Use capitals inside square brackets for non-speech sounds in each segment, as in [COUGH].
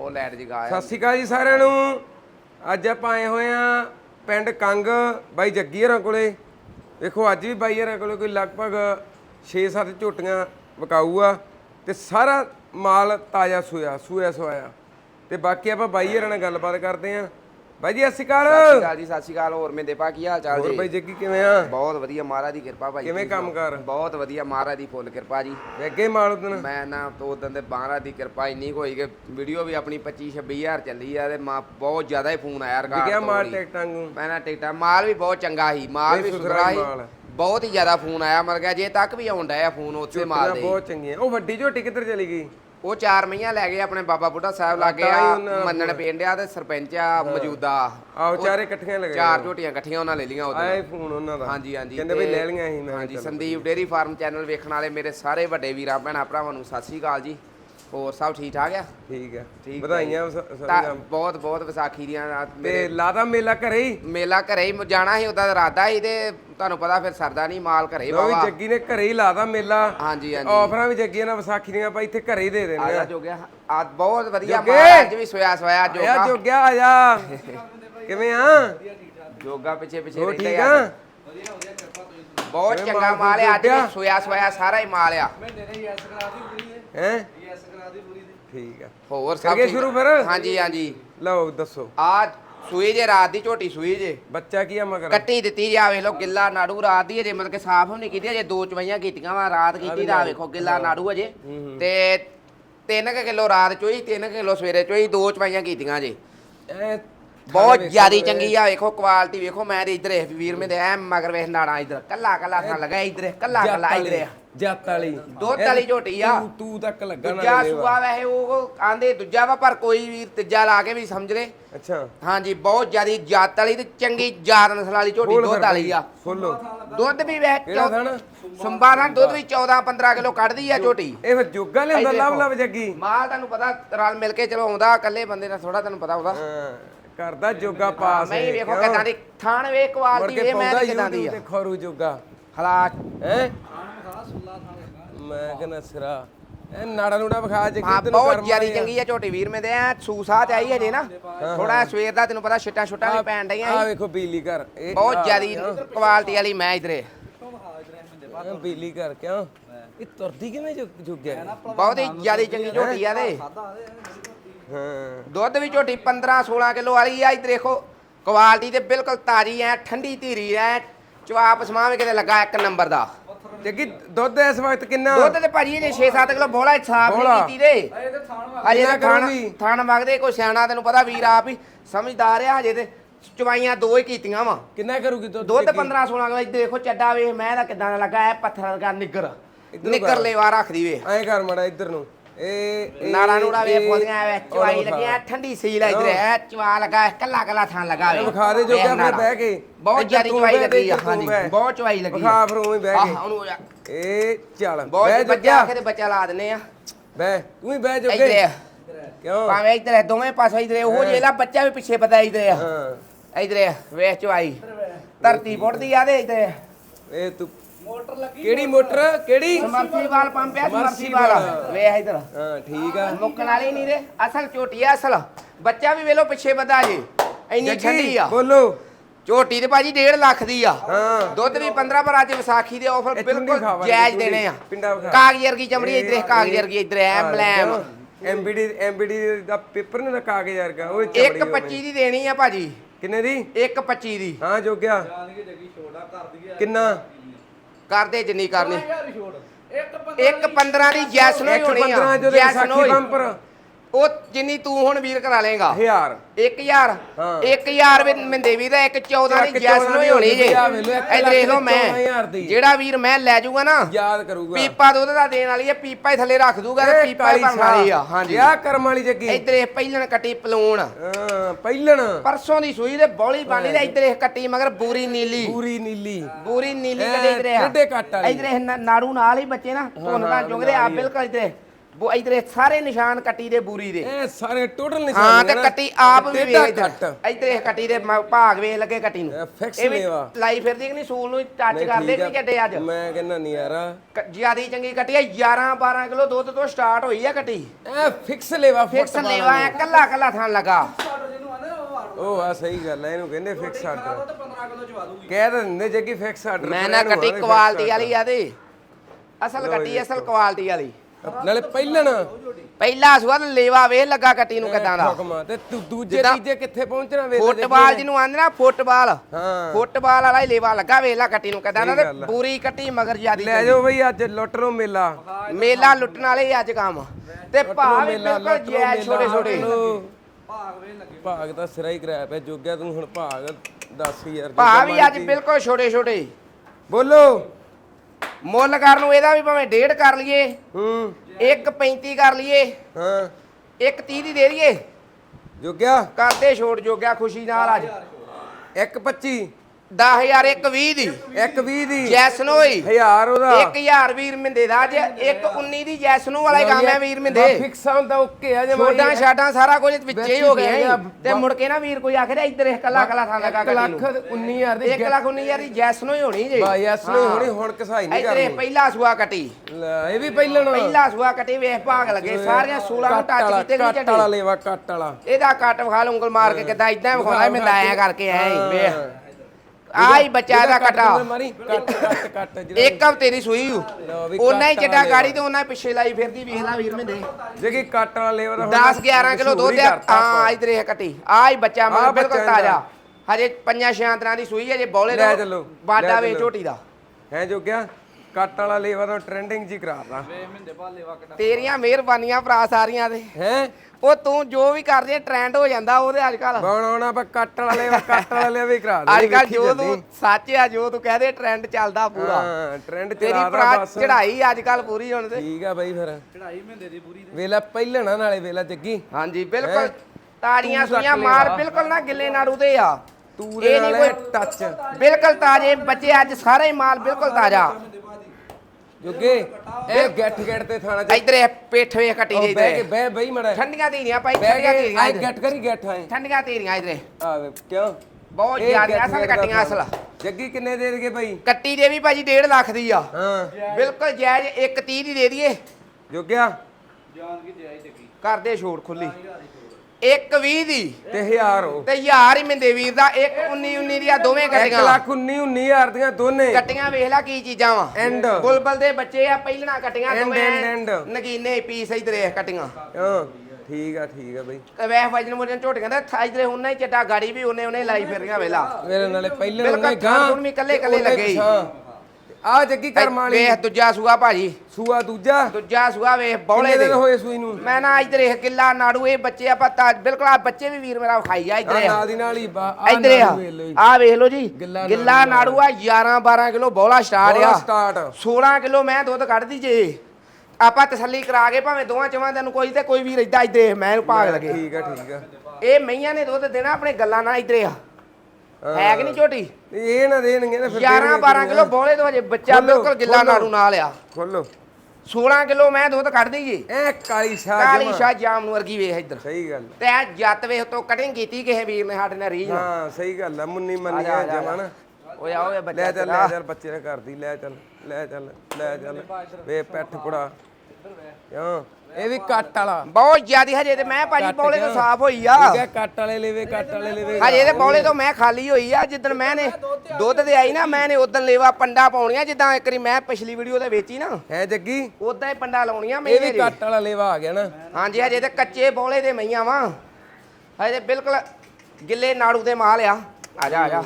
ਉਹ ਲਾਈਟ ਜਗਾ ਸਤਿ ਸ਼੍ਰੀ ਅਕਾਲ ਜੀ ਸਾਰਿਆਂ ਨੂੰ। ਅੱਜ ਆਪਾਂ ਆਏ ਹੋਏ ਆ ਪਿੰਡ ਕੰਗ ਬਾਈ ਜੱਗੀ ਹਰਾਂ ਕੋਲੇ। ਦੇਖੋ ਅੱਜ ਵੀ ਬਾਈ ਹਰਾਂ ਕੋਲੇ ਕੋਈ ਲਗਭਗ 6-7 ਝੋਟੀਆਂ ਵਿਕਾਊ ਆ ਤੇ ਸਾਰਾ ਮਾਲ ਤਾਜ਼ਾ ਸੋਇਆ, ਸੂਇਆ ਸੋਇਆ ਤੇ ਬਾਕੀ ਆਪਾਂ ਬਾਈ ਹਰਾਂ ਨਾਲ ਗੱਲਬਾਤ ਕਰਦੇ ਆ ਬਾਈ ਜੀ ਸਤਿ ਸ਼੍ਰੀ ਸਤਿ ਸ਼੍ਰੀ ਅਕਾਲ ਅਕਾਲ ਜੀ ਸਤਿ ਸ਼੍ਰੀ ਅਕਾਲ। ਹੋਰ ਮੇਦੇ ਪਾ ਕੀ ਹਾਲ ਚਾਲ ਹੋਰ ਜੀ? ਬਾਈ ਜੱਗੀ ਕਿਵੇਂ ਆ? ਬਹੁਤ ਵਧੀਆ ਮਹਾਰਾਜ ਦੀ ਕਿਰਪਾ ਭਾਈ ਕਿਵੇਂ ਸੁਣਾਓ? ਕੰਮਕਾਰ? ਬਹੁਤ ਵਧੀਆ ਮਹਾਰਾਜ ਦੀ ਫੁੱਲ ਕਿਰਪਾ ਜੀ। ਅੱਗੇ ਮਾਲ ਉਦਣ? ਮੈਂ ਨਾ ਤੋਂ ਉਦੋਂ ਦੇ ਮਹਾਰਾਜ ਦੀ ਕਿਰਪਾ ਇੰਨੀ ਹੋਈ ਕਿ ਵੀਡੀਓ ਵੀ ਆਪਣੀ 25 26000 ਚੱਲੀ ਆ ਤੇ ਮਾ ਬਹੁਤ ਜ਼ਿਆਦਾ ਹੀ ਫੋਨ ਆਇਆ ਵਿਕਿਆ ਤੋਂ ਮਾਲ। ਟਿਕਟਾਂ ਨੂੰ ਮੈਂ ਨਾ ਟਿਕਟਾਂ ਮਾਲ ਵੀ ਬਹੁਤ ਚੰਗਾ ਸੀ ਮਾਲ ਵੀ ਹੀ ਸੀ। ਬਹੁਤ ਹੀ ਜ਼ਿਆਦਾ ਫੋਨ ਆਇਆ ਮਰ ਗਿਆ ਜੇ ਤੱਕ ਵੀ ਆਉਣ ਡਿਆ ਫੋਨ ਉੱਥੇ ਮਾਲ ਦੇ। ਬਹੁਤ ਚੰਗੀਆਂ। ਉਹ ਵੱਡੀ ਝੋਟੀ ਕਿੱਧਰ ਚਲੀ ਗਈ? ਉਹ ਚਾਰ ਮਈਆਂ ਲੈ ਗਏ ਆਪਣੇ ਬਾਬਾ ਬੁੱਢਾ ਸਾਹਿਬ ਲਾਗੇ ਤਾਂ ਹੀ ਆ ਉਹਨਾਂ ਮੰਨਣ ਪਿੰਡ ਆ ਤੇ ਸਰਪੰਚ ਆ ਮੌਜੂਦਾ। ਆਹੋ ਚਾਰੇ ਇਕੱਠੀਆਂ ਲਗਾਈਆਂ ਚਾਰ ਝੋਟੀਆਂ ਇਕੱਠੀਆਂ ਉਹਨਾਂ ਲੈ ਲਈਆਂ ਉਦੋਂ ਆਏ ਫੋਨ ਉਹਨਾਂ ਦਾ। ਹਾਂਜੀ ਹਾਂਜੀ। ਕਹਿੰਦੇ ਵੀ ਤੇ- ਲੈ ਲਈਆਂ ਸੀ ਮੈਂ ਹਾਂਜੀ। ਸੰਦੀਪ ਡੇਰੀ ਫਾਰਮ ਚੈਨਲ ਵੇਖਣ ਵਾਲੇ ਮੇਰੇ ਸਾਰੇ ਵੱਡੇ ਵੀਰਾਂ ਭੈਣਾਂ ਭਰਾਵਾਂ ਨੂੰ ਸਤਿ ਸ੍ਰੀ ਅਕਾਲ ਜੀ। ਹੋਰ ਸਭ ਠੀਕ ਠਾਕ ਆ? ਠੀਕ ਹੈ ਠੀਕ ਵਧਾਈਆਂ ਤਾਂ ਬਹੁਤ ਬਹੁਤ ਵਿਸਾਖੀ ਦੀਆਂ ਰਾਤ ਤੇ ਲਾਦਾ ਮੇਲਾ ਘਰੇ ਹੀ? ਮੇਲਾ ਘਰੇ ਹੀ ਜਾਣਾ ਸੀ ਉਦਾਂ ਇਰਾਦਾ ਸੀ ਤੇ ਤੁਹਾਨੂੰ ਪਤਾ ਫਿਰ ਸਰਦਾ ਨਹੀਂ ਮਾਲ ਘਰੇ ਹੀ ਬਾਵਾ ਜੱਗੀ ਨੇ ਘਰੇ ਹੀ ਲਾਦਾ ਮੇਲਾ। ਹਾਂਜੀ ਹਾਂਜੀ। ਆਫਰਾਂ ਵੀ ਜੱਗੀ ਨਾਲ ਵਿਸਾਖੀ ਦੀਆਂ ਆਪਾਂ ਇੱਥੇ ਘਰੇ ਹੀ ਦੇ ਦੇਣੇ ਆਜਾ ਆ ਜੋ ਗਿਆ ਆ ਬਹੁਤ ਵਧੀਆ। ਮਾਲ ਅੱਜ ਵੀ ਸੋਇਆ ਸੋਇਆ ਜੋਗਾ। ਜੋਗਿਆ ਆ ਜਾ ਕਿਵੇਂ ਆ? ਜੋਗਾ ਪਿੱਛੇ ਪਿੱਛੇ ਹੋ ਰਹਿੰਦੇ ਠੀਕ ਆ ਆ? ਬਹੁਤ ਕਿਵੇਂ ਚੰਗਾ ਮਾਲ ਆ ਅੱਜ ਜੋਗਿਆ? ਵੀ ਸੋਇਆ ਸੋਇਆ ਸਾਰਾ ਹੀ ਮਾਲ ਆ। ਹੈ? ਠੀਕ ਆ। ਹੋਰ ਸਭ ਕਰੀਏ ਠੀਕ- ਸ਼ੁਰੂ ਫਿਰ? ਹਾਂਜੀ ਹਾਂਜੀ। ਲਓ ਦੱਸੋ। ਆ ਸੂਈ ਜੇ ਰਾਤ ਦੀ ਝੋਟੀ ਸੂਈ ਜੇ। ਬੱਚਾ ਕੀ ਆ ਮਗਰ? ਕੱਟੀ ਦਿੱਤੀ ਜਾ ਵੇਖ ਲੋ ਗਿੱਲਾ ਨਾੜੂ ਰਾਤ ਦੀ ਅਜੇ ਮਤਲਬ ਕਿ ਸਾਫ਼ ਨਹੀਂ ਕੀਤੀ ਅਜੇ ਦੋ ਚਵਾਈਆਂ ਕੀਤੀਆਂ ਵਾ ਰਾਤ ਕੀਤੀ ਦਾ ਵੇਖੋ ਗਿੱਲਾ ਨਾੜੂ ਅਜੇ। ਤੇ 3 ਕਿਲੋ ਰਾਤ ਚੋਈ 3 ਕਿਲੋ ਸਵੇਰੇ ਚੋਈ ਦੋ ਚਵਾਈਆਂ ਕੀਤੀਆਂ ਜੇ ਐ ਬਹੁਤ ਜ਼ਿਆਦੀ ਚੰਗੀ ਆ ਵੇਖੋ ਕੁਆਲਿਟੀ ਵੇਖੋ ਮੈਂ ਤੇ ਇਧਰ ਵੀਰ ਮੇ ਦੇ ਐ ਮਗਰ ਵੇਖ ਨਾੜਾ ਇਧਰ ਕੱਲਾ ਕੱਲਾ ਥਾਂ ਲਗਾ ਇਧਰ ਕੱਲਾ ਕੱਲਾ ਇਧਰ। ਜੱਤ ਵਾਲੀ। ਦੁੱਧ ਵਾਲੀ ਝੋਟੀ ਆ। ਤੂੰ ਤੂੰ ਤੱਕ ਲੱਗਾ ਨਾ ਦੂਜਾ। ਸੂਆ ਵੈਸੇ ਉਹ ਆਂਦੇ ਦੂਜਾ ਵਾ ਪਰ ਕੋਈ ਵੀਰ ਤੀਜਾ ਲਾ ਕੇ ਵੀ ਸਮਝ ਲੈ। ਅੱਛਾ। ਹਾਂਜੀ ਬਹੁਤ ਜ਼ਿਆਦੀ ਜਾਤ ਵਾਲੀ ਤੇ ਚੰਗੀ ਜਾਤ ਨਸਲ ਵਾਲੀ ਝੋਟੀ ਦੁੱਧ ਵਾਲੀ ਆ। ਫੁੱਲੋ। ਦੁੱਧ ਵੀ ਵੈਸੇ ਕਿਹੜਾ ਥਣ? ਸੰਭਾ ਨਾਲ ਦੁੱਧ ਵੀ 14 15 ਕਿਲੋ ਕੱਢਦੀ ਆ ਝੋਟੀ। ਇਹ ਫਿਰ ਜੋਗਾ ਇੱਥੇ ਲਵ ਦੇਖੋ। ਲਵ ਜੱਗੀ। ਮਾਲ ਤੁਹਾਨੂੰ ਪਤਾ ਰਲ ਮਿਲ ਕੇ ਚਲੋ ਆਉਂਦਾ ਇਕੱਲੇ ਬੰਦੇ ਨਾਲ ਥੋੜਾ ਤੁਹਾਨੂੰ ਪਤਾ ਉਹਦਾ। ਕਰਦਾ ਜੋਗਾ ਪਾਸ ਮੈਂ ਵੇਖੋ? ਕਿਦਾਂ ਦੀ ਥਾਣ ਵੇਖ ਮੁੜ ਕੁਆਲਿਟੀ ਵੇ ਮੈਂ ਕਿਦਾਂ ਦੀ ਆ। ਤੇ ਖਰੂ ਜੋਗਾ। ਹੈ? ਮੈਂ ਕਹਿੰਦਾ ਸਿਰਾ ਇਹ ਨਾੜਾ ਨੂੜਾ ਵਿਖਾ ਜੱਗੀ ਹਾਂ ਤੈਨੂੰ ਬਹੁਤ ਕਰਮ ਜ਼ਿਆਦੀ ਵਾਲੇ ਆ। ਚੰਗੀ ਆ ਝੋਟੀ ਵੀਰ ਮੇ ਦੇ ਐ ਸੂਸਾ ਚ ਆਈ ਹਜੇ ਨਾ। ਥੋੜਾ ਸਵੇਰ ਦਾ ਤੈਨੂੰ ਪਤਾ ਛਿੱਟਾ ਛੁੱਟਾ ਵੀ ਪੈਣ ਡਈਆਂ ਆ ਸੀ। ਵੇਖੋ ਬਿਜਲੀ ਘਰ ਇਹ ਬਹੁਤ ਆਹ ਜ਼ਿਆਦੀ? ਕੁਆਲਿਟੀ ਵਾਲੀ ਮੈਂ ਇਧਰੇ। ਇਹ ਬਿਜਲੀ ਘਰ ਕਿਉਂ? ਇਹ ਤੁਰਦੀ ਕਿਵੇਂ ਜੁ- ਜੁਗਿਆ? ਬਹੁਤ ਹੀ ਜ਼ਿਆਦੀ ਚੰਗੀ ਝੋਟੀ ਆ ਹਾਂ। ਦੁੱਧ ਵੀ ਝੋਟੀ 15 16 ਕਿਲੋ ਵਾਲੀ ਆ ਇਧਰ ਦੇਖੋ। ਕੁਆਲਿਟੀ ਤੇ ਬਿਲਕੁਲ ਤਾਜੀ ਐ ਠੰਡੀ ਧੀਰੀ ਐ। ਚਵਾਪ ਸਮਾਂ ਵੀ ਕਿਤੇ ਲੱਗਾ ਇੱਕ ਨੰਬਰ ਦਾ। ਜੱਗੀ ਦੁੱਧ ਇਸ ਵਕਤ ਕਿੰਨਾ ਦੁੱਧ ਤੇ ਭਾਜੀ ਇਹਨੇ 6-7 ਕਿਲੋ ਬੋਲਾ ਸਾਫ਼। ਨਹੀਂ ਕੀਤੀ ਦੇ ਅਜੇ ਕਿੰਨਾ ਤੇ ਥਾਣ ਕਰੂਗੀ? ਥਾਣ ਮੰਗਦੇ ਕੋਈ ਸਿਆਣਾ ਤੈਨੂੰ ਪਤਾ ਵੀਰ ਆਪ ਹੀ ਸਮਝਦਾਰ ਆ ਹਜੇ ਤੇ ਚਵਾਈਆਂ ਦੋ ਹੀ ਕੀਤੀਆਂ ਵਾ ਕਿੰਨਾ ਕਰੂਗੀ ਦੁੱਧ ਦੁੱਧ ਜੱਗੀ? 15 16 ਕਿਲੋ ਦੇਖੋ ਚੱਡਾ ਵੇਖ ਮੈਂ ਦਾ ਕਿਦਾਂ ਲੱਗਾ ਐ ਪੱਥਰ ਦਾ ਨਿੱਗਰ ਇੱਧਰੋਂ ਨਿੱਗਰ ਕਰ। ਲੈਵਾ ਰੱਖਦੀ ਵੇ ਐਂ ਕਰ ਮੜਾ ਇੱਧਰ ਨੂੰ ਇਹ ਨਾੜਾ ਨੂੜਾ ਵੇ ਇਹ- ਫੋਲੀਆਂ ਐ ਉਹ ਚਵਾਈ ਵਿਖਾ। ਲੱਗਿਆ ਠੰਡੀ ਸੀਲ ਐ ਇਧਰ ਐ ਚਵਾ ਲਗਾ ਕੱਲਾ ਕੱਲਾ ਥਾਂ ਲਗਾ ਵੇ। ਇਹ ਵਿਖਾ ਦੇ ਜੋ ਵੇਖ ਕਿ ਆਪਣੇ ਨਾੜਾ। ਬਹਿ ਕੇ ਬਹੁਤ ਇੱਧਰ ਜ਼ਿਆਦੀ ਤੂੰ ਚਵਾਈ ਬਹਿ, ਲੱਗੀ ਆ ਇੱਧਰ ਤੂੰ ਹਾਂਜੀ ਬਹਿ। ਬਹੁਤ ਚਵਾਈ ਲੱਗੀ ਵਿਖਾ ਫਿਰ ਉਵੇਂ ਬਹਿ ਆਹ, ਕੇ ਉਹਨੂੰ ਜਾ। ਇਹ ਚੱਲ ਬਹੁਤ ਬਹਿ ਬੱਚਾ ਜੁਗਿਆ ਆਖੇ ਤੇ ਬੱਚਾ ਲਾ ਦਿੰਨੇ ਆ। ਬਹਿ ਤੂੰ ਹੀ ਬਹਿ ਇੱਧਰ ਜੁਗੇ ਆ। ਕਿਉਂ? ਭਾਵੇਂ ਇੱਧਰ ਹੈ, ਦੋਵੇਂ ਪਾਸੇ ਇੱਧਰ ਉਹ ਜਿਹੜਾ ਬੱਚਾ ਵੀ ਪਿੱਛੇ ਪਤਾ ਇੱਧਰ ਆ। ਹਾਂ। ਇੱਧਰ ਆ, ਵੇਖ ਚਵਾਈ ਧਰਤੀ ਪੁੱਟਦੀ ਆ ਤੇ ਇੱਧਰ। ਇਹ ਤੂੰ ਮੋਟਰ ਲੱਗੀ ਕਿਹੜੀ ਮੋਟਰ? ਕਿਹੜੀ? ਸਮਰਸੀਵਾਲ ਪੰਪ ਆ। ਸਮਰਸੀਵਾਲ ਸਮਰਸੀਵਾਲ। ਵੇਖ ਇੱਧਰ। ਹਾਂ ਠੀਕ ਆ। ਮੁੱਕਣ ਵਾਲੀ ਨਹੀਂ ਰੇ। ਅਸਲ ਝੋਟੀ ਆ ਅਸਲ। ਬੱਚਾ ਵੀ ਵੇਲੋ ਪਿੱਛੇ ਪਤਾ ਜੀ। ਇੰਨੀ ਜੱਗੀ, ਠੰਡੀ ਆ। ਬੋਲੋ। ਝੋਟੀ ਤੇ ਭਾਜੀ 1.5 ਲੱਖ ਦੀ ਆ। ਹਾਂ। ਦੁੱਧ ਵੀ 15 ਪਰ ਅੱਜ ਵਿਸਾਖੀ ਦੇ ਆਫਰ ਬਿਲਕੁਲ ਵਾਲੀ ਜਾਇਜ਼ ਦੇਣੇ ਆ। ਪਿੰਡਾ ਵਿਖਾ। ਕਾਗਜ਼ ਵਰਗੀ ਚਮੜੀ ਇੱਧਰ ਕਾਗਜ਼ ਵਰਗੀ ਇੱਧਰ ਐ ਮਲੈਮ। ਐਮਬੀਡੀ ਐਮਬੀਡੀ ਦਾ ਪੇਪਰ ਨੇ ਦਾ ਕਾਗਜ਼ ਵਰਗਾ ਉਹ ਇੱਕ ਚਮੜੀ 25 ਦੀ ਦੇਣੀ ਆ ਭਾਜੀ। ਕਿੰਨੇ ਦੀ? ਇੱਕ 25 ਦੀ। ਹਾਂ ਜੋਗਿਆ। ਕਿੰਨਾ? ਕਰਦੇ ਜਿੰਨੀ ਕਰਨੀ। ਇੱਕ 15 ਦੀ ਜੈਸ ਨੂੰ ਹੋਣੀ ਆ। 15 ਜੋ ਜੈਸ ਨੂੰ ਵਿਸਾਖੀ ਹੀ। ਬੰਪਰ। ਉਹ ਜਿੰਨੀ ਤੂੰ ਹੁਣ ਵੀਰ ਕਰਾ ਲੇਗਾ ਹਜ਼ਾਰ। 1000 ਹਾਂ। 1000 ਵੀ ਮਿੰਦੇ ਵੀ ਦਾ ਇੱਕ 14 ਇੱਕ ਦੀ ਜੈਸ 14 ਨੂੰ ਹੀ ਦੀ ਹੋਣੀ ਜੇ। ਇਧਰ ਦੇਖ ਲਓ ਮੈਂ। 14,000 ਦੀ। ਜਿਹੜਾ ਵੀਰ ਮੈਂ ਲੈ ਜਾਊਗਾ ਨਾ ਯਾਦ ਕਰੂਗਾ। ਪੀਪਾ ਦੁੱਧ ਦਾ ਦੇਣ ਵਾਲੀ ਹੈ ਪੀਪਾ ਹੀ ਥੱਲੇ ਰੱਖ ਦੂਗਾ ਤੇ ਇਹ ਪੀਪਾ ਹੀ ਭਰਨ ਵਾਲੀ ਆ। ਹਾਂਜੀ। ਆ ਕਰਮ ਵਾਲੀ ਜੱਗੀ। ਇਧਰ ਇਹ ਪਹਿਲਣ ਕੱਟੀ ਪਲੂਣ। ਹਾਂ ਪਹਿਲਣ। ਪਰਸੋਂ ਦੀ ਸੂਈ ਤੇ ਬੌਲੀ ਪਾਣੀ ਤੇ ਇਧਰ ਇਹ ਕੱਟੀ ਮਗਰ ਬੂਰੀ ਨੀਲੀ। ਪੂਰੀ ਨੀਲੀ। ਬੂਰੀ ਨੀਲੀ ਕੱਟੀ ਇਧਰ ਵਾਲੀ। ਇਧਰ ਇਹ ਨਾੜੂ ਨਾਲ ਹੀ ਬੱਚੇ ਨਾ ਧੁੰਨ ਦਾ ਚੁੰਗਦੇ ਆ। ਬਿਲਕੁਲ ਇਧਰ। ਉਹ ਇਧਰੇ ਸਾਰੇ ਨਿਸ਼ਾਨ ਕੱਟੀ ਦੇ ਬੂਰੀ ਦੇ। ਇਹ ਸਾਰੇ ਟੋਟਲ ਨਿਸ਼ਾਨ ਹਾਂ ਤੇ ਕੱਟੀ ਆਪ ਵੀ ਵੇਖ ਇਧਰੇ ਕੱਟੀ ਦੇ ਭਾਗ ਵੇਖ ਲੱਗੇ ਕੱਟੀ ਇਹ ਨੂੰ fix ਵੀ ਲੇਵਾ। ਲਾਈ ਫਿਰਦੀ ਕਿ ਨਹੀਂ ਸੂਲ ਨੂੰ ਟੱਚ ਕਰਦੇ ਆ। ਕੱਟੇ ਅੱਜ। ਮੈਂ ਕਹਿੰਦਾ ਨਹੀਂ ਯਾਰ। ਕ- ਜਿਆਦੀ ਚੰਗੀ ਕੱਟੀ ਆ 11 12 ਕਿਲੋ ਦੁੱਧ ਤੋਂ ਸਟਾਰਟ ਹੋਈ ਆ ਕੱਟੀ। ਇਹ ਫਿਕਸ ਲੇਵਾ ਫਿਕਸ ਲੇਵਾ ਐ ਕੱਲਾ ਕੱਲਾ ਥਾਂ ਲਗਾ। ਉਹ ਆ ਸਹੀ ਗੱਲ ਹੈ ਇਹਨੂੰ ਕਹਿੰਦੇ ਫਿਕਸ ਆਰਡਰ ਕਹਿ ਤਾਂ ਦਿੰਦੇ ਜੱਗੀ ਫਿਕਸ ਆਰਡਰ ਮੈਂ ਨਾ ਕੱਟੀ ਕੁਆਲਿਟੀ ਵਾਲੀ ਆ ਤੇ। ਅਸਲ ਕੱਟੀ ਅਸਲ ਕੁਆਲਿਟੀ ਵਾਲੀ। ਨਾਲੇ ਪਹਿਲਣ। ਪਹਿਲਾ ਸਵਾਦ ਲੇਵਾ ਵੇਖ ਲੱਗਾ ਕੱਟੀ ਨੂੰ ਕਿਦਾਂ ਦਾ। ਹੁਕਮਾ ਤੇ ਤੂੰ ਦੂਜੇ ਜਿੱਦਾਂ ਤੀਜੇ ਕਿੱਥੇ ਪਹੁੰਚਣਾ ਵੇਖ ਫੁੱਟਬਾਲ ਜਿਹਨੂੰ ਆਂਦੇ ਨਾ ਫੁੱਟਬਾਲ। ਹਾਂ। ਫੁੱਟਬਾਲ ਵਾਲਾ ਹੀ ਲੇਵਾ ਲੱਗਾ ਵੇਖ ਲਾ ਕੱਟੀ ਨੂੰ ਕਿਦਾਂ ਦਾ ਸਹੀ ਤੇ ਆ। ਪੂਰੀ ਕੱਟੀ ਮਗਰ ਜਿਆਦੀ ਲੈ ਜਾਓ ਬਈ ਅੱਜ ਲੁੱਟ ਲੋ ਮੇਲਾ। ਮੇਲਾ ਲੁੱਟਣ ਵਾਲੇ ਹੀ ਅੱਜ ਕੰਮ। ਤੇ ਭਾਅ ਵੀ ਬਿਲਕੁਲ ਜੈਜ ਛੋਟੇ ਛੋਟੇ ਲੁੱਟ ਲਓ। ਭਾਗ ਤਾਂ ਸਿਰਾ ਹੀ ਕਰਾਇਆ ਪਿਆ ਜੋਗਿਆ ਤੂੰ ਹੁਣ ਭਾਗ ਦੱਸ ਯਾਰ ਭਾਅ ਵੀ ਅੱਜ। ਬਿਲਕੁਲ ਛੋਟੇ ਛੋਟੇ ਬੋਲੋ। ਮੁੱਲ ਕਰਨ ਨੂੰ ਇਹਦਾ ਵੀ ਭਾਵੇਂ ਡੇਢ ਕਰ ਲਈਏ। ਹੂੰ। 1.35 ਕਰ ਲਈਏ। ਹਾਂ। 1.30 ਦੀ ਦੇ ਦਈਏ। ਜੋਗਿਆ। ਕਰਦੇ ਛੋੜ ਜੋਗਿਆ ਖੁਸ਼ੀ ਨਾਲ ਅੱਜ। 125 10000 120 ਦੀ। 120 ਦੀ। ਜੈਸਨ ਹੋਈ ਹਜ਼ਾਰ ਉਹਦਾ। 1000 ਵੀਰ ਮਿੰਦੇ ਦਾ। ਅੱਜ 119 ਦੀ ਜੈਸਨੋ ਵਾਲਾ ਹੀ ਕੰਮ ਹੈ ਵੀਰ ਮਿੰਦੇ ਫਿਕਸ ਹੁੰਦਾ ਓਕੇ ਆ ਜਮਾ ਛੋਟਾਂ ਛਾਟਾਂ ਸਾਰਾ ਕੁਝ ਵਿੱਚੇ ਹੀ ਹੋ ਗਿਆ ਹੀ। ਤੇ ਮੁੜ ਕੇ ਨਾ ਵੀਰ ਕੋਈ ਆਖਦਾ ਇੱਧਰ ਇਹ ਕੱਲਾ ਕੱਲਾ ਥਾਂ ਲਗਾ 1 ਲੱਖ 19000 ਦੀ 1 ਲੱਖ 19000 ਦੀ ਜੈਸਨੋ ਹੀ ਹੋਣੀ ਜੇ। ਬਾਈ ਐਸ ਨੇ ਹੁਣੀ ਹੁਣ ਕਸਾਈ ਨਹੀਂ ਇੱਧਰ ਕਰਨੀ। ਪਹਿਲਾ ਸੂਆ ਕੱਟੀ। ਲੈ ਇਹ ਵੀ ਪਹਿਲਣ। ਪਹਿਲਾ ਸੂਆ ਕੱਟੀ ਵੇਖ ਭਾਗ ਲੱਗੇ। ਸਾਰੀਆਂ 16 ਨੂੰ ਟੱਚ ਕੀਤੇ ਵੀ ਕੱਟ ਵਾਲਾ ਲੇਵਾ ਕੱਟ ਵਾਲਾ। ਇਹਦਾ ਕੱਟ ਵਿਖਾ ਲਓ ਉਂਗਲ ਮਾਰ ਕੇ ਕਿਦਾਂ ਇਦਾਂ ਵਿਖਾਉਣਾ ਮੈਂ ਲਾਇਆ ਕਰਕੇ ਐ ਵੇਖ। ਆਈ ਬੱਚਾ ਦਾ ਕੱਟ ਕਟਾ। ਦਿੰਦੇ ਮਾਰੀ। ਕੱਟ ਕੱਟ ਕੱਟ [LAUGHS] ਜਿਹੜਾ ਇੱਕ ਹਫ਼ਤੇ ਦੀ ਸੂਈ ਹੂ ਲਓ ਵੀ ਉਹਨਾਂ ਹੀ ਕੱਟ ਚੱਡਾ ਵਾਲਾ। ਗਾੜੀ ਤੇ ਉਹਨਾਂ ਹੀ ਪਿੱਛੇ ਲਾਈ ਫਿਰਦੀ ਵੇਖ ਲੈ ਵੀਰ ਮਿੰਦੇ ਜੇ ਕਿ ਕੱਟ ਵਾਲਾ ਲੇਵਾ ਦਾ 10 11 ਕਿਲੋ ਦੁੱਧ ਆ। ਹਾਂ ਇਧਰ ਇਹ ਕੱਟੀ। ਆ ਹੀ ਬੱਚਾ ਆਹ ਮਗਰ ਬਿਲਕੁਲ ਬੱਚਾ ਤਾਜ਼ਾ। ਹਜੇ ਪੰਜਾਂ ਛਿਆਂ ਤਰ੍ਹਾਂ ਦੀ ਸੂਈ ਹੈ ਜੇ ਬੌਲੇ ਲੈ ਚੱਲੋ, ਬਾਡਾ ਲੈ ਵੇ ਚੱਲੋ। ਝੋਟੀ ਦਾ। ਹੈ ਜੋ ਕਿਆ ਕੱਟ ਵਾਲਾ ਲੇਵਾ ਦਾ ਟ੍ਰੈਂਡਿੰਗ ਜੀ ਕਰਾਤਾ। ਤੇਰੀਆਂ ਮਿਹਰਬਾਨੀਆਂ ਭਰਾ ਸਾਰੀਆਂ ਦੇ। ਹੈ? ਉਹ ਤੂੰ ਜੋ ਵੀ ਕਰਦੇ ਟ੍ਰੈਂਡ ਹੋ ਜਾਂਦਾ ਉਹਦੇ ਅੱਜ ਕੱਲ ਬਣਾਉਣਾ ਆਪਾਂ ਕੱਟ ਵਾਲਾ ਕੱਟ ਵਾਲਾ ਵੀ ਕਰਾ ਦੇ ਅੱਜ ਕੱਲ ਜੋ ਤੂੰ ਸੱਚ ਆ ਜੋ ਤੂੰ ਕਹਦੇ ਟ੍ਰੈਂਡ ਚੱਲਦਾ ਪੂਰਾ। ਹਾਂ ਟ੍ਰੈਂਡ ਤੇਰੀ ਭਰਾ ਚੜਾਈ ਅੱਜ ਕੱਲ ਪੂਰੀ ਹੁਣ ਤੇ। ਠੀਕ ਆ ਬਾਈ ਫਿਰ। ਚੜਾਈ ਮਹਿੰਦੇ ਦੀ ਪੂਰੀ ਵੇਲਾ ਪਹਿਲਣਾ ਨਾਲੇ ਵੇਲਾ ਜੱਗੀ। ਹਾਂਜੀ ਬਿਲਕੁਲ। ਹੈਂ? ਤਾੜੀਆਂ ਸੂਈਆਂ ਮਾਰ। ਬਿਲਕੁਲ ਨਾ ਗਿੱਲੇ ਨਾੜੂ ਤੇ ਆ। ਤੂੰ ਇਹ ਦੇ ਨਹੀਂ ਨਾਲ ਕੋਈ ਟੱਚ ਬਿਲਕੁਲ ਤਾਜ਼ੇ ਬੱਚੇ ਅੱਜ ਸਾਰੇ ਹੀ ਮਾਲ ਬਿਲਕੁਲ ਤਾਜ਼ਾ। ਜੁਗੇ ਇਹ ਗੱਠ ਗੱਠ ਤੇ ਥਾਣਾ ਚ। ਇਧਰ ਇਹ ਪੇਠ ਵੇ ਕੱਟੀ ਉਹ ਦੇ ਬਹਿ ਕੇ ਬਈ ਮੜਾ। ਠੰਡੀਆਂ ਧੀਰੀਆਂ ਭਾਈ ਬਹਿ ਠੰਡੀਆਂ ਕੇ ਧੀਰੀਆਂ ਆਈ। ਗੱਠ ਕਰੀ ਗੱਠ ਆਏ। ਠੰਡੀਆਂ ਧੀਰੀਆਂ ਇਧਰ। ਆ ਵੇ ਕਿਉਂ? ਬਹੁਤ ਇਹ ਜ਼ਿਆਦਾ ਅਸਲ ਗੱਠ ਕੱਟੀਆਂ ਅਸਲ। ਜੱਗੀ ਕਿੰਨੇ ਦੇ ਦੇਗੇ ਭਾਈ ਕੱਟੀ ਦੇ ਵੀ ਭਾਜੀ 1.5 ਲੱਖ ਦੀ ਆ। ਹਾਂ। ਬਿਲਕੁਲ ਜਾਇਜ਼ 130 ਦੀ ਦੇ ਦਈਏ। ਜੁਗਿਆ? ਕਰਦੇ ਛੋੜ ਖੁੱਲੀ। 120 ਦੀ। ਤੇ ਹਜ਼ਾਰ ਹੋ ਤੇ ਹਜ਼ਾਰ ਹੀ ਮਿੰਦੇ ਵੀਰ ਦਾ। 119 19 ਦੀਆਂ ਦੋਵੇਂ 1 ਕੱਟੀਆਂ ਲੱਖ 19 19000 ਦੀਆਂ ਦੋਨੇ। ਕੱਟੀਆਂ ਵੇਖ ਲੈ ਕੀ ਚੀਜ਼ਾਂ ਵਾ। End. ਬੁਲਬੁਲ ਦੇ ਬੱਚੇ ਆ ਪਹਿਲਣਾ ਕੱਟੀਆਂ ਦੋਵੇਂ. ਨਗੀਨੇ ਪੀਸ ਇਧਰ ਇਹ ਕੱਟੀਆਂ ਹਾਂ ਠੀਕ ਆ ਠੀਕ ਆ ਬਈ। ਵੈਸ ਵਜਨ ਮੁਜਨ ਝੋਟੀਆਂ ਦਾ ਇਧਰ ਉਹਨਾਂ ਹੀ ਚੱਡਾ ਗਾੜੀ ਵੀ ਉਹਨੇ ਉਹਨੇ ਲਾਈ ਫਿਰੀਆਂ ਵੇਲਾ। ਮੇਰੇ ਨਾਲੇ ਪਹਿਲੇ ਉਹਨੇ ਖਾਣ ਖੂਣ ਵੀ ਇਕੱਲੇ ਇਕੱਲੇ ਲੱਗੇ ਹੀ। ਆ ਜੱਗੀ ਕਰਮਾਂ ਵਾਲੀ। ਵੇਖ ਦੂਜਾ ਸੂਆ ਭਾਜੀ। ਸੂਆ ਦੂਜਾ। ਦੂਜਾ ਸੂਆ ਵੇਖ ਬੌਲੇ ਦੇ। ਹੋਏ ਸੂਈ ਨੂੰ? ਮੈਂ ਨਾ ਇਧਰ ਇਹ ਕਿੱਲਾ ਨਾੜੂ ਇਹ ਬੱਚੇ ਆਪਾਂ ਤਾਂ ਬਿਲਕੁਲ ਆ ਬੱਚੇ ਵੀ ਵੀਰ ਮੇਰਾ ਖਾਈ ਆ ਇਧਰ ਆ ਆ ਨਾਲ ਦੀ ਨਾਲ ਹੀ ਆ ਇਧਰ ਆ। ਵੇਖ ਲਓ ਜੀ। ਆ ਵੇਖ ਲਓ ਜੀ। ਗਿੱਲਾ ਗਿੱਲਾ ਨਾੜੂ ਆ। 11 12 ਕਿਲੋ ਬੌਲਾ ਸਟਾਰਟ ਆ। ਸਟਾਰਟ। 16 ਕਿਲੋ ਮੈਂ ਦੁੱਧ ਕੱਢਦੀ ਜੇ। ਆਪਾਂ ਤਸੱਲੀ ਕਰਾ ਕੇ ਭਾਵੇਂ ਦੋਵਾਂ ਚਵਾਂ ਦਿਨ ਕੋਈ ਤੇ ਕੋਈ ਵੀਰ ਇਦਾਂ ਇਧਰ ਮੈਂ ਨੂੰ ਭਾਗ ਲਗੇ। ਠੀਕ ਆ ਠੀਕ ਆ। ਇਹ ਮਈਆਂ ਨੇ ਦੁੱਧ ਦੇਣਾ ਆਪਣੇ ਗੱਲਾਂ ਨਾਲ ਇਧਰ ਆ। ਹੈ ਕਿ ਨਹੀਂ ਝੋਟੀ? ਇਹ ਨਾ ਦੇਣਗੇ ਨਾ ਫਿਰ 11 12 ਕਿਲੋ ਬੌਲੇ ਤੋਂ ਹਜੇ ਬੱਚਾ ਬਿਲਕੁਲ ਗਿੱਲਾ। ਨਾੜੂ ਨਾਲ ਆ। ਖੋਲੋ। 16 ਕਿਲੋ ਮੈਂ ਦੁੱਧ ਕੱਢਦੀ ਜੀ। ਐ ਕਾਲੀ ਸ਼ਾਹ ਕਾਲੀ। ਸ਼ਾਹ ਜਾਮ ਵਰਗੀ ਵੇਖ ਇੱਧਰ। ਸਹੀ ਗੱਲ ਤੇ ਆ ਜੱਤ ਵੇਖ ਤੋਂ ਕਟਿੰਗ ਕੀਤੀ ਕਿਸੇ ਵੀਰ ਨੇ ਸਾਡੇ ਨਾਲ ਨਾਲ ਹਾਂ ਸਹੀ ਗੱਲ ਆ ਮੁੰਨੀ ਮੰਨੀ ਆ ਜਮਨ ਓਏ ਆ ਓਏ ਬੱਚਾ ਲੈ ਚੱਲ। ਲੈ ਚੱਲ ਬੱਚੇ ਨੇ ਕਰਦੀ ਲੈ ਚੱਲ ਲੈ ਚੱਲ ਲੈ ਚੱਲ। ਵੇ ਪੈਠ ਪੁੜਾ ਕਿਉਂ ਇਹ ਵੀ ਕੱਟ ਵਾਲਾ। ਬਹੁਤ ਜ਼ਿਆਦੀ ਹਜੇ ਤੇ ਮੈਂ ਭਾਜੀ ਬੌਲੇ ਤੋਂ। ਸਾਫ਼ ਹੋਈ ਆ। ਠੀਕ ਹੈ ਕੱਟ ਵਾਲੇ ਲੈਵੇ ਕੱਟ ਵਾਲੇ ਲੈਵੇ। ਹਜੇ ਤੇ ਬੌਲੇ ਤੋਂ ਮੈਂ ਖਾਲੀ ਹੋਈ ਆ ਜਿੱਦਣ ਮੈਂ ਨੇ ਦੁੱਧ ਤੇ ਆਈ ਨਾ ਮੈਂ ਨੇ ਉਦੋਂ ਲੇਵਾ ਪੰਡਾ ਪਾਉਣੀਆਂ ਜਿੱਦਾਂ ਇੱਕ ਵਾਰੀ ਮੈਂ ਪਿਛਲੀ ਵੀਡੀਓ ਤੇ ਵੇਚੀ ਨਾ। ਹੈ ਜੱਗੀ? ਉਦਾਂ ਹੀ ਪੰਡਾ ਲਾਉਣੀਆਂ ਮੈਂ ਇਹ ਵੀ ਕੱਟ ਵਾਲਾ ਲੈਵਾ ਆ ਗਿਆ ਨਾ। ਹਾਂਜੀ ਹਜੇ ਤੇ ਕੱਚੇ ਬੌਲੇ ਦੇ ਮਈਆਂ ਵਾਂ। ਹਜੇ ਬਿਲਕੁਲ ਗਿੱਲੇ ਨਾੜੂ ਦੇ ਮਾਲ ਆ। ਆ ਜਾ ਆ ਜਾ।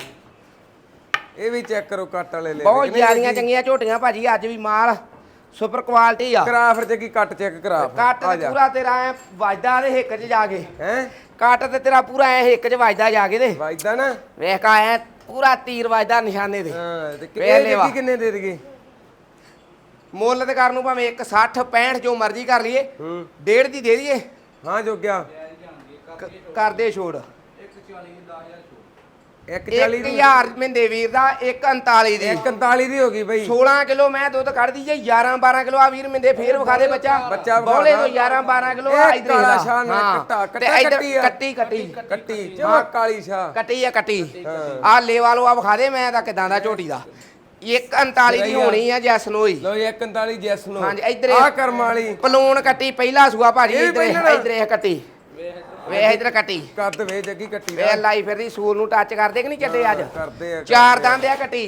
ਇਹ ਵੀ ਚੈੱਕ ਕਰੋ ਕੱਟ ਵਾਲੇ ਲੈਵੇ ਬਹੁਤ ਜ਼ਿਆਦੀਆਂ ਚੰਗੀਆਂ ਝੋਟੀਆਂ ਭਾਜੀ ਅੱਜ ਵੀ ਮਾਲ। ਸੁਪਰ ਕੁਆਲਿਟੀ ਆ। ਕਰਾ ਫਿਰ ਜੱਗੀ ਕੱਟ ਚੈੱਕ ਕਰਾ ਕੱਟ ਤੇ ਜਾ। ਪੂਰਾ ਤੇਰਾ ਐ ਵੱਜਦਾ ਤੇ ਹਿੱਕ 'ਚ ਜਾ ਕੇ। ਹੈ? ਕੱਟ ਤੇ ਤੇਰਾ ਪੂਰਾ ਐ ਹਿੱਕ 'ਚ ਵੱਜਦਾ ਜਾ ਕੇ ਤੇ। ਵਾਜਦਾ ਨਾ। ਵੇਖ ਕਾ ਐ ਪੂਰਾ ਤੀਰ ਵੱਜਦਾ ਨਿਸ਼ਾਨੇ ਤੇ। ਹਾਂ ਤੇ ਕਿ-। ਜੱਗੀ ਕਿੰਨੇ ਦੇ ਦੇਗੇ? ਮੁੱਲ ਤੇ ਕਰਨ ਨੂੰ ਭਾਵੇਂ 1 60 65 ਜੋ ਮਰਜ਼ੀ ਕਰ ਲਈਏ। ਹੂੰ। ਡੇਢ ਦੀ ਦੇ ਦਈਏ। ਹਾਂ ਜੋਗਿਆ। ਕ- ਕਰਦੇ ਛੋੜ। 140 ਦੀ 1000 ਮਿੰਦੇ ਵੀਰ ਦਾ 139 ਦੀ। 141 ਦੀ ਹੋ ਗਈ ਬਈ। 16 ਕਿਲੋ ਮੈਂ ਦੁੱਧ ਕੱਢਦੀ ਜੇ 11 12 ਕਿਲੋ ਆ ਵੀਰ ਮਿੰਦੇ ਫੇਰ ਵਿਖਾ ਦੇ ਬੱਚਾ। ਬੱਚਾ ਬੌਲੇ ਤੋਂ ਦਾ। 11 12 ਕਿਲੋ ਇਹ ਇਧਰ ਕਾਲਾ ਸ਼ਾਹ ਨਾਲ ਕੱਟਾ, ਤੇ ਕੱਟਾ ਇੱਧਰ ਕੱਟੀ ਆ। ਕੱਟੀ ਕੱਟੀ। ਕੱਟੀ ਕਾਲੀ ਕੱਟੀ ਆ ਕੱਟੀ। ਹਾਂ। ਆ ਲੇਵਾ ਲੋ ਆ ਵਿਖਾ ਦੇ ਮੈਂ ਤਾਂ ਕਿਦਾਂ ਦਾ ਝੋਟੀ ਦਾ। 139 ਦੀ ਹੋਣੀ ਆ ਜੈਸ ਲੋ ਜੀ 141 ਜੈਸ ਨੂੰ। ਹਾਂਜੀ, ਇੱਧਰ ਆ ਕਰਮ ਵਾਲੀ। ਪਲੂਣ ਕੱਟੀ ਪਹਿਲਾ ਸੂਆ ਭਾਜੀ ਇਧਰ? ਇਧਰ ਇਹ ਕੱਟੀ। ਵੇਖ ਇਧਰ ਕੱਟੀ। ਕੱਦ ਵੇ ਜੱਗੀ ਕੱਟੀ ਵੇ ਲਾਈ ਫਿਰਦੀ ਸੂਰ ਨੂੰ ਟੱਚ ਕਰਦੇ ਕਿ ਨਹੀਂ ਚੱਡੇ ਅੱਜ? ਕਰਦੇ ਆ ਚਾਰ ਦੰਦ ਆ ਕੱਟੀ।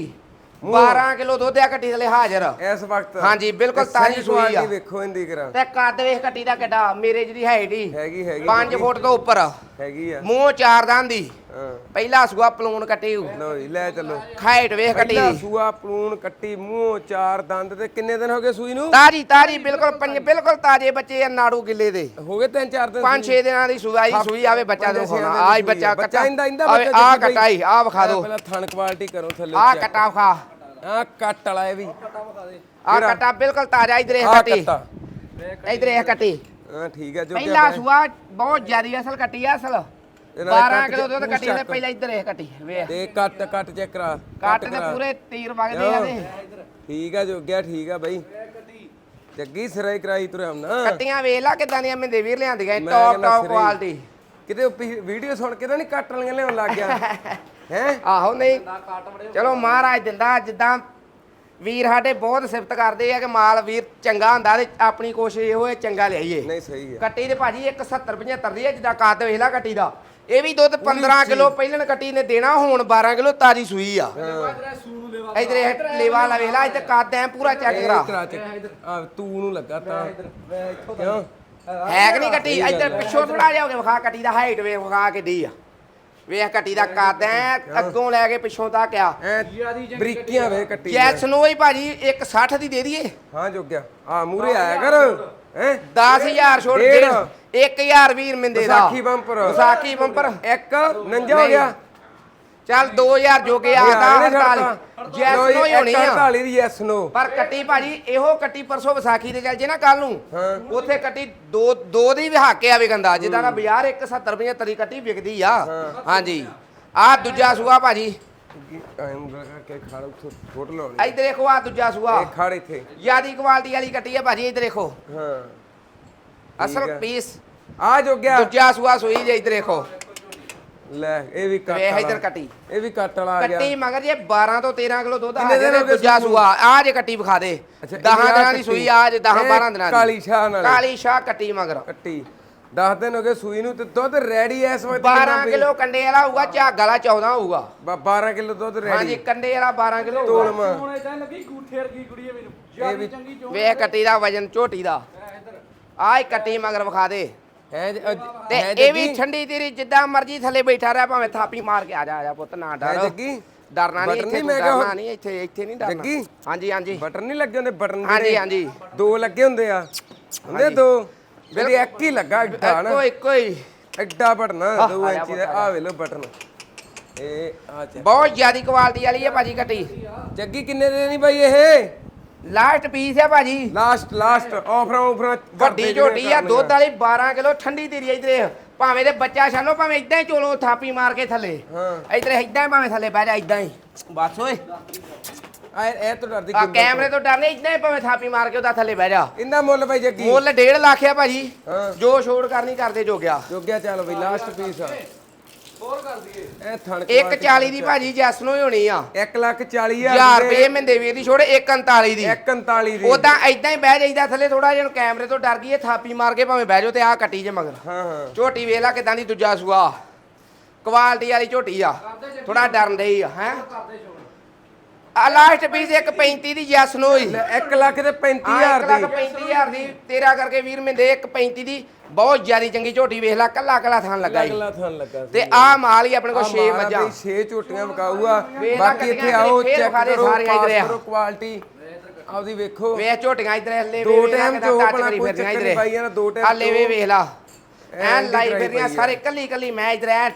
12 ਕਿਲੋ ਦੁੱਧ ਆ ਕੱਟੀ ਥਲੇ ਹਾਜ਼ਰ। ਇਸ ਵਕਤ ਹਾਂਜੀ, ਬਿਲਕੁਲ ਤਾਜ਼ੀ ਸੂਈ ਆ। ਵੇਖੋ ਇਹਦੀ ਕਰਾ। ਤੇ ਕੱਦ ਵੇਖ ਕੱਟੀ ਦਾ ਕਿੱਡਾ ਮੇਰੇ ਜਿਹੜੀ ਹਾਈਟ ਹੀ। ਹੈਗੀ ਹੈਗੀ 5 ਜੱਗੀ, ਫੁੱਟ ਤੋਂ ਉੱਪਰ। ਹੈਗੀ ਆ। ਮੂੰਹ ਚਾਰ ਦੰਦ ਦੀ ਪਹਿਲਾ ਸੂਆ ਪਲੂਣ ਕੱਟੀ ਹੋਊ। ਲੋ ਜੀ ਲੈ ਚੱਲੋ। ਹਾਈਟ ਵੇਖ ਕੱਟੀ ਪਹਿਲਾ ਦੀ ਸੂਆ ਪਲੂਣ ਕੱਟੀ ਮੂੰਹ ਚਾਰ ਦੰਦ ਤੇ ਕਿੰਨੇ ਦਿਨ ਹੋ ਗਏ ਸੂਈ ਨੂੰ? ਤਾਜੀ ਤਾਜੀ ਬਿਲਕੁਲ ਪੰਜ ਬਿਲਕੁਲ ਤਾਜੇ ਬੱਚੇ ਆ ਨਾੜੂ ਗਿੱਲੇ ਦੇ। ਹੋ ਗਏ ਤਿੰਨ ਚਾਰ ਦਿਨ ਪੰਜ ਛੇ ਦਿਨਾਂ ਦੀ ਸੂਈ ਸੂਈ ਆਵੇ ਬੱਚਾ ਦੇ ਦੀ ਆਈ ਬੱਚਾ। ਕੱਟਾ। ਇੰਦਾ ਇੰਦਾ ਬੱਚਾ ਆ ਜੱਗੀ। ਕਟਾਈ ਆ ਵਿਖਾ ਦਿਓ। ਪਹਿਲਾਂ ਥਣ ਕੁਆਲਿਟੀ ਕਰੋ ਥੱਲੇ ਆ ਕਟਾ ਖਾ ਆ ਕੱਟ ਵਾਲਾ ਇਹ ਵੀ। ਆ ਕਟਾ ਬਿਲਕੁਲ ਤਾਜ਼ਾ ਇਧਰ ਆ ਕੱਟੀ। ਕੱਟਾ। ਇਧਰ ਇਹ ਕੱਟੀ। ਹਾਂ ਠੀਕ ਹੈ ਜੋ ਪਹਿਲਾ ਸੂਆ ਬਹੁਤ ਜ਼ਿਆਦੀ ਅਸਲ ਕੱਟੀ ਆ ਅਸਲ। ਦੇ 12 ਕੱਟ ਕਿਲੋ ਦੁੱਧ ਕੱਟੀ ਨੇ। ਪਹਿਲਾਂ ਇਧਰ ਇਹ ਕੱਟੀ ਵੇਖ। ਤੇ ਕੱਟ ਕੱਟ ਚੈੱਕ ਕਰਾ ਕੱਟ ਕਰਾ। ਪੂਰੇ ਤੀਰ ਵਗਦੇ ਆ ਤੇ ਠੀਕ ਆ ਜੋਗਿਆ ਠੀਕ ਆ ਬਾਈ। ਜੱਗੀ ਸਿਰਾਈ ਕਰਾਈ ਤੁਰਿਆ ਨਾ। ਕੱਟੀਆਂ ਵੇਖ ਲਾ ਕਿਦਾਂ ਦੀਆਂ ਮਿੰਦੇ ਵੀਰ ਲਿਆਂਦੀਆਂ ਮੈਂ ਟੌਪ ਕਹਿੰਦਾ ਟੌਪ ਸਿਰੇ ਹੀ। ਕੁਆਲਿਟੀ ਕਿਤੇ ਵੀਡੀਓ ਸੁਣ ਕੇ ਤਾਂ ਨਹੀਂ ਕੱਟ ਵਾਲੀਆਂ ਲਿਆਉਣ ਲੱਗ ਗਿਆ। [LAUGHS] ਹੈ? ਆਹੋ ਨਹੀਂ। ਚਲੋ ਮਹਾਰਾਜ ਦਿੰਦਾ ਜਿੱਦਾਂ ਵੀਰ ਸਾਡੇ ਬਹੁਤ ਸਿਫਤ ਕਰਦੇ ਆ ਕਿ ਮਾਲ ਵੀਰ ਚੰਗਾ ਹੁੰਦਾ ਤੇ ਆਪਣੀ ਕੋਸ਼ਿਸ਼ ਇਹੋ ਹੈ ਚੰਗਾ ਲਿਆਈਏ। ਨਹੀਂ ਸਹੀ ਆ। ਕੱਟੀ ਦੇ ਭਾਜੀ 170 75 ਦੀ ਹੈ ਜਿੱਦਾਂ ਕੱਦ ਵੇਖ ਲਾ ਕੱਟੀ ਦਾ। ਇਹ ਵੀ ਦੁੱਧ 15 ਕਿਲੋ ਪਹਿਲਣ ਕੱਟੀ ਨੇ ਦੇਣਾ ਹੁਣ 12 ਕਿਲੋ ਤਾਜੀ ਸੂਈ ਆ। ਇਧਰ ਇਹ ਲੇਵਾ ਲਾ ਵੇਖ ਲਾ ਇੱਥੇ ਕੱਦ ਐ ਪੂਰਾ ਚੈੱਕ ਕਰਾ। ਆ ਤੂੰ ਨੂੰ ਲੱਗਾ ਤਾਂ। ਕਿਉਂ? ਹੈ ਕਿ ਨਹੀਂ ਕੱਟੀ? ਇੱਧਰ ਪਿੱਛੋਂ ਥੋੜਾ ਜਿਹਾ ਹੋ ਗਿਆ ਵਿਖਾ ਕੱਟੀ ਦਾ ਹਾਈਟ ਵੇ ਵਿਖਾ ਕਿੱਡੀ ਆ। ਵੇਖ ਕੱਟੀ ਦਾ ਕੱਦ ਐ ਅੱਗੋਂ ਲੈ ਕੇ ਪਿੱਛੋਂ ਤੱਕ ਆ। ਐ ਬਰੀਕੀਆਂ ਵੇ ਕੱਟੀ ਜੈਸ ਨੂੰ। ਹੀ ਭਾਜੀ 160 ਦੀ ਦੇ ਦਈਏ। ਹਾਂ ਜੋਗਿਆ। ਆ ਮੂਰੇ ਆਇਆ ਕਰ। ਹੈ? 10000 ਛੋੜ। ਦੇ 1000 ਵੀਰ ਮਿੰਦੇ ਦਾ। ਵਿਸਾਖੀ ਬੰਪਰ। ਵਿਸਾਖੀ ਬੰਪਰ। ਇੱਕ ਨੰਜਾ ਹੋ ਗਿਆ। ਚੱਲ 2000 ਜੋਗੇ ਆਦਾ 48 ਜੈਸ ਨੂੰ ਹੀ ਹੋਣੀ ਆ। 48 ਦੀ ਯੈਸ ਨੋ ਪਰ ਕੱਟੀ ਭਾਜੀ ਇਹੋ ਕੱਟੀ ਪਰਸੋਂ ਵਿਸਾਖੀ ਦੇ ਚੱਲ ਜੇ ਨਾ ਕੱਲ ਨੂੰ। ਉੱਥੇ ਕੱਟੀ ਦੋ ਦੋ ਦੀ ਵੀ ਹਾਕੇ ਆਵੇ ਗੰਦਾ। ਜਿੱਦਾਂ ਦਾ ਬਾਜ਼ਾਰ 170 75 ਕੱਟੀ ਵਿਕਦੀ ਆ। ਹਾਂਜੀ। ਆ ਦੂਜਾ ਸੂਆ ਭਾਜੀ। ਟਾਈਮ ਕਰਕੇ ਖੜ ਉੱਥੇ ਫੋਟੋ ਲਾਉਣੀ ਇੱਧਰ ਦੇਖੋ ਆ ਦੂਜਾ ਸੂਆ। ਇਹ ਖੜ ਇੱਥੇ। ਯਾਦੀ ਕੁਆਲਿਟੀ ਵਾਲੀ ਕੱਟੀ ਆ ਭਾਜੀ ਇੱਧਰ ਦੇਖੋ। ਹਾਂ। ਅਸਲ ਹੈ। ਪੀਸ ਆ ਜੋਗਿਆ। ਦੂਜਾ ਸੂਆ ਸੂਈ ਜੇ ਇੱਧਰ ਦੇਖੋ। ਲੈ ਇਹ ਵੀ ਕੱਟ ਵੇਖ ਵਾਲਾ। ਇੱਧਰ ਕੱਟੀ। ਇਹ ਵੀ ਕੱਟ ਵਾਲਾ ਆ ਗਿਆ। ਕੱਟੀ ਮਗਰ ਜੇ 12 ਤੋਂ 13 ਕਿਲੋ ਦੁੱਧ ਆ ਕਿੰਨੇ ਦਿਨ ਜੇ ਹੋ ਗਏ ਦੂਜਾ ਸੂਈ ਨੂੰ? ਸੂਆ। ਆ ਜੇ ਕੱਟੀ ਵਿਖਾ ਦੇ। ਅੱਛਾ, 10 ਇਹ ਆ ਦਿਨਾਂ ਦੀ ਕੱਟੀ। ਸੂਈ ਆ ਜੇ 10 ਇਹ 12 ਦਿਨਾਂ ਦੀ। ਕਾਲੀ ਸ਼ਾਹ ਨਾਲ। ਕਾਲੀ ਸ਼ਾਹ ਕੱਟੀ ਮਗਰ। ਕੱਟੀ। 10 ਦਿਨ ਹੋ ਗਏ ਸੂਈ ਨੂੰ ਤੇ ਦੁੱਧ ਰੈਡੀ ਐ ਇਸ ਵਕਤ 12 ਕਿਲੋ ਕੰਡੇ ਵਾਲਾ ਹੋਊਗਾ ਝੱਗ ਵਾਲਾ 14 ਹੋਊਗਾ। 12 ਕਿਲੋ ਦੁੱਧ ਹਾਂਜੀ ਰੈਡੀ ਕੰਡੇ ਵਾਲਾ 12 ਕਿਲੋ ਤੋਲ ਹੋਊਗਾ ਹੁਣ ਇਦਾਂ ਲੱਗੀ ਗੂਠੇ ਵਰਗੀ ਕੁੜੀ ਮੈਨੂੰ ਜਿਆਦੀ ਚੰਗੀ ਚੋਣ ਵੇਖ ਕੱਟੀ ਦਾ ਵਜਨ ਝੋਟੀ ਦਾ। ਆਹ ਕੱਟੀ ਮਗਰ ਵਿਖਾ ਦੇ। ਹੈ ਤੇ ਇਹ ਵੀ ਠੰਡੀ ਤੇਰੀ ਜਿੱਦਾਂ ਮਰਜ਼ੀ ਥੱਲੇ ਬੈਠਾ ਰਹਿ ਭਾਵੇਂ ਥਾਪੀ ਮਾਰ ਕੇ ਆ ਜਾ ਆ ਜਾ ਪੁੱਤ ਨਾ ਡਰ। ਜੱਗੀ? ਡਰਨਾ ਨਹੀਂ ਬਟਨ ਇੱਥੇ ਨਹੀਂ ਤੂੰ ਮੈਂ ਕਿਹਾ ਡਰਨਾ ਨਹੀਂ ਇੱਥੇ ਇੱਥੇ ਨਹੀਂ ਡਰਨਾ? ਹਾਂਜੀ ਹਾਂਜੀ। ਬਟਨ ਨਹੀਂ ਲੱਗੇ ਹੁੰਦੇ ਬਟਨ ਹਾਂਜੀ? ਹਾਂਜੀ। ਦੋ ਲੱਗੇ ਹੁੰਦੇ ਆ। ਹੁੰਦੇ ਦੋ। ਜਿਹੜੀ ਇੱਕ ਹੀ ਲੱਗਾ ਏਡਾ ਨਾ। ਇੱਕੋ ਇੱਕੋ ਹੀ। ਐਡਾ ਬਟਨਾ ਆਹ, 2 ਆ ਜਾ ਇੰਚੀ ਦਾ ਆ ਵੇ ਲੋ ਬਟਨ। ਇਹ ਆ ਚ ਬਹੁਤ ਜ਼ਿਆਦੀ ਕੁਆਲਿਟੀ ਵਾਲੀ ਹੈ ਭਾਜੀ ਕੱਟੀ ਜੱਗੀ ਕਿੰਨੇ ਦੇ ਨਹੀਂ ਬਾਈ ਇਹ? ਲਾਸਟ ਪੀਸ ਹੈ ਭਾਜੀ। ਲਾਸਟ ਲਾਸਟ ਆਫਰਾਂ ਆਫਰਾਂ ਵੱਡੀ ਝੋਟੀ ਆ ਦੁੱਧ ਵਾਲੀ 12 ਕਿਲੋ ਠੰਡੀ ਤੇਰੀ ਇਧਰੇ। ਭਾਵੇਂ ਤੇ ਬੱਚਾ ਛਾਲੋ ਭਾਵੇਂ ਇਦਾਂ ਹੀ ਚੋਲੋ ਥਾਪੀ ਮਾਰ ਕੇ ਥੱਲੇ। ਹਾਂ। ਇਧਰੇ ਇਦਾਂ ਹੀ ਭਾਵੇਂ ਥੱਲੇ ਬਹਿ ਜਾ ਇਦਾਂ ਹੀ। ਬਸ ਓਏ। ਆ ਇਹ ਤੋਂ ਡਰਦੀ ਆ ਕੈਮਰੇ ਤੋਂ ਡਰਨੇ ਇਦਾਂ ਹੀ ਭਾਵੇਂ ਥਾਪੀ ਮਾਰ ਕੇ ਉਹਦਾ ਥੱਲੇ ਬਹਿ ਜਾ। ਇੰਦਾ ਮੁੱਲ ਬਾਈ ਜੱਗੀ ਮੁੱਲ 1.5 ਲੱਖ ਆ ਭਾਜੀ। ਹਾਂ। ਜੋ ਛੋੜ ਕਰਨੀ ਕਰਦੇ ਜੋ ਗਿਆ ਜੋਗਿਆ ਚੱਲ ਬਈ ਲਾਸਟ ਪੀਸ ਆ। ਹੋਰ ਕਰ ਦਈਏ। ਇਹ ਥਣ 140 ਦੀ ਭਾਜੀ ਜੈਸ ਨੂੰ ਹੀ ਹੋਣੀ ਆ। 1 ਲੱਖ 40 1000 ਰੁਪਏ ਮਹਿੰਦੇ ਵੀਰ ਦੀ ਛੋੜ 139 ਦੀ। 141 ਦੀ। ਉਦਾਂ ਇਦਾਂ ਹੀ ਬਹਿ ਜਾਈਦਾ ਥੱਲੇ ਥੋੜਾ ਜਿਹਾ ਕੈਮਰੇ ਤੋਂ ਡਰ ਗਈ ਇਹ ਥਾਪੀ ਮਾਰ ਕੇ ਭਾਵੇਂ ਬਹਿ ਜਾਓ ਤੇ ਆ ਕੱਟੀ ਜੇ ਮਗਰ। ਹਾਂ ਹਾਂ। ਝੋਟੀ ਵੇਖ ਲਾ ਕਿਦਾਂ ਦੀ ਦੂਜਾ ਸੂਆ। ਕੁਆਲਿਟੀ ਵਾਲੀ ਝੋਟੀ ਆ। ਥੋੜਾ ਡਰਨ ਡਈ ਆ ਹੈ? ਕਰਦੇ ਛੋੜ ਆ ਲਾਸਟ ਪੀਸ 135 ਦੀ ਜੈਸ ਨੂੰ ਹੋਈ 1 ਲੱਖ ਤੇ 35000 ਲੱਖ ਦੀ। 35000 ਦੀ। ਤੇਰਾ ਕਰਕੇ ਵੀਰ ਮਿੰਦੇ 135 ਦੀ। ਬਹੁਤ ਜ਼ਿਆਦੀ ਚੰਗੀ ਝੋਟੀ ਵੇਖ ਲਾ ਕੱਲਾ ਕੱਲਾ ਥਾਂ ਲੱਗਾ ਸੀ। ਤੇ ਆ ਮਾਲ ਹੀ ਆਪਣੇ ਕੋਲ 6 ਆਹ ਮਾਰਾ ਮੱਝਾਂ। ਬਈ ਛੇ ਝੋਟੀਆਂ ਵਿਕਾਊ ਆ ਵੇਖ ਲਾ ਬਾਕੀ ਇੱਥੇ ਆਓ ਚੈੱਕ ਦੇ ਕਰੋ ਕਰੋ ਕੁਆਲਿਟੀ ਆਪਦੀ ਵੇਖੋ। ਵੇਖ ਝੋਟੀਆਂ ਇਧਰ ਹੱਲੇ ਦੋ ਜੋ ਆਪਣਾ ਕੋਈ ਚੱਕਰ ਨਹੀਂ ਪਾਈ ਦੋ time ਹੱਲੇ ਵੇ ਜੋ- ਵੇਖ ਲਾ। ਐਨ ਲਾਈ ਦੀ ਫਿਰਦੀਆਂ। ਸਾਰੇ ਕੱਲੀ ਕੱਲੀ ਮੈਂ ਇਧਰ ਐ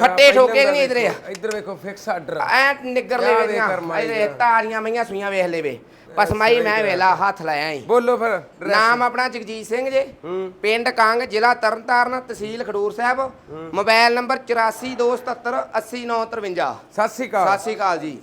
ਫੱਟੇ ਠੋਕੇ ਕਿ ਨਹੀਂ ਇਧਰ ਇੱਧਰ ਵੇਖੋ ਫਿਕਸ ਆਰਡਰ ਐ ਨਿੱਗਰ ਲੈ ਜਾ ਵੇ ਵੇਦੀਆਂ ਕਰਮਾਂ ਇਧਰ ਦੀਆਂ। ਤਾਰੀਆਂ ਮਈਆਂ ਸੂਈਆਂ ਵੇਖ ਲੈ ਵੇ ਪਸਮਾਈ ਮੈਂ ਵੇਲਾ ਹੱਥ ਲਾਇਆ ਈ। ਬੋਲੋ ਫਿਰ। ਨਾਮ ਆਪਣਾ ਜਗਜੀਤ ਸਿੰਘ ਜੇ। ਹੂੰ। ਪਿੰਡ ਕੰਗ ਜ਼ਿਲ੍ਹਾ ਤਰਨਤਾਰਨ ਤਹਿਸੀਲ ਖਡੂਰ ਸਾਹਿਬ। ਮੋਬਾਈਲ ਨੰਬਰ 8427780953 ਸਤਿ ਸ੍ਰੀ ਅਕਾਲ। ਸਤਿ ਸ਼੍ਰੀ ਅਕਾਲ ਜੀ।